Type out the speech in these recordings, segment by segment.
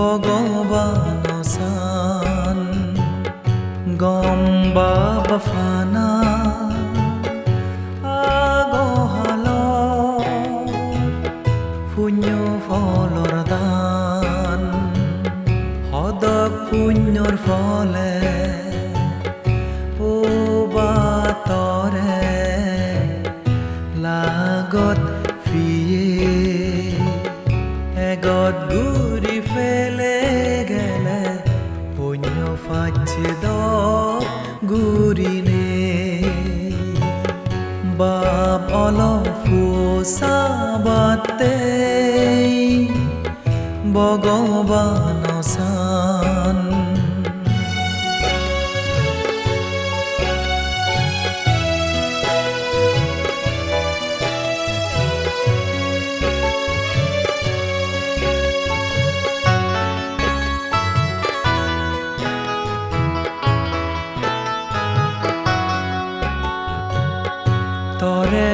ভগবান সান গম বাবাফানা আগহাল পুণ্য ফলৰ দান। সদক পুণ্যৰ ফলে ও বাতৰে লাগত ফিয়ে। এগত বাপ অলপ সাবাতে ভগবান সান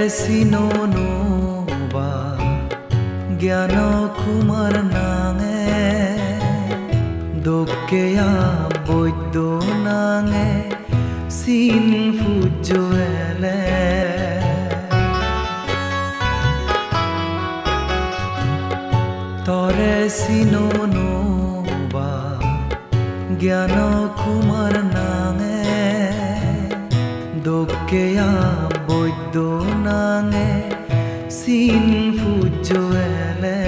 তৰে চিননো বা জ্ঞান কুমাৰ নাঙে দোকেয়া বৈদ্য নাঙে চিন ফুজুৱেলে তৰে চিননো বা জ্ঞান কুমাৰ নাঙে দোকেয়া বৈদ্য নাঙে চিন ফুজুৱেলে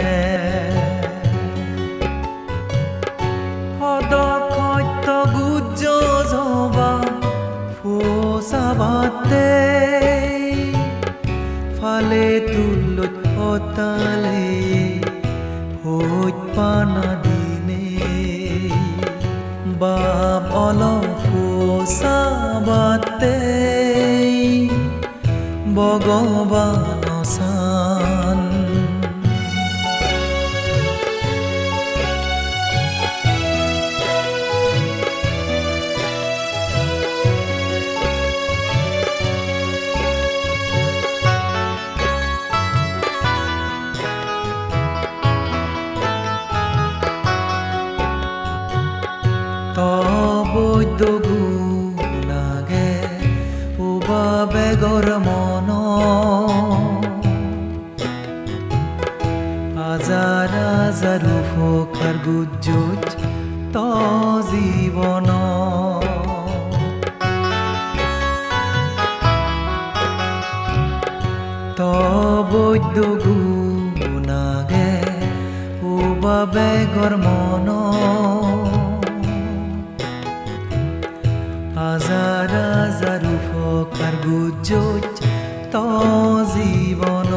সদসত্য গুজ জবা ফোচাবাতে ফালে তুলত অতালে হৈ পানা দিনে অলপ ফোচাবাতে ভগৱান চান তবৈদ্য গুণাগে বেগৰ মন হাজাৰ হাজাৰো ফকাৰ গুজুত ত জীৱন তবৈদ্য গুণাগে উবা বেগৰ মন ফকাৰ ত জীৱন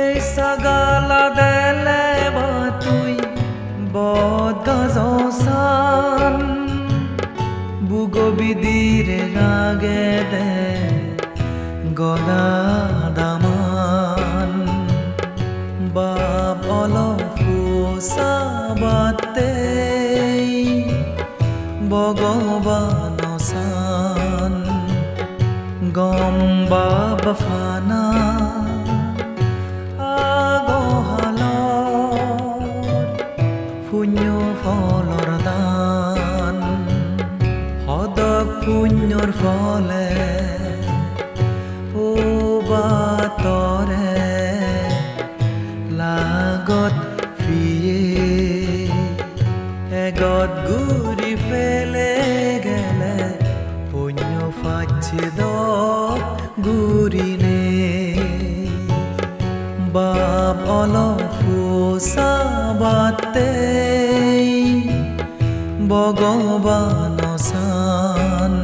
এই সাগালা দেলে বাতুই বদগাজন বুগবিদিরে রাগে দে গদা দামান। বাপ অলপ সাবাতে ভগৱান চান গম বাবাফানা আগহালৰ পুণ্য ফলৰ দান। সদক পুণ্যৰ ফলে ও বাতৰে লাগত বাপ অলপ সাবাতে ভগৱান চান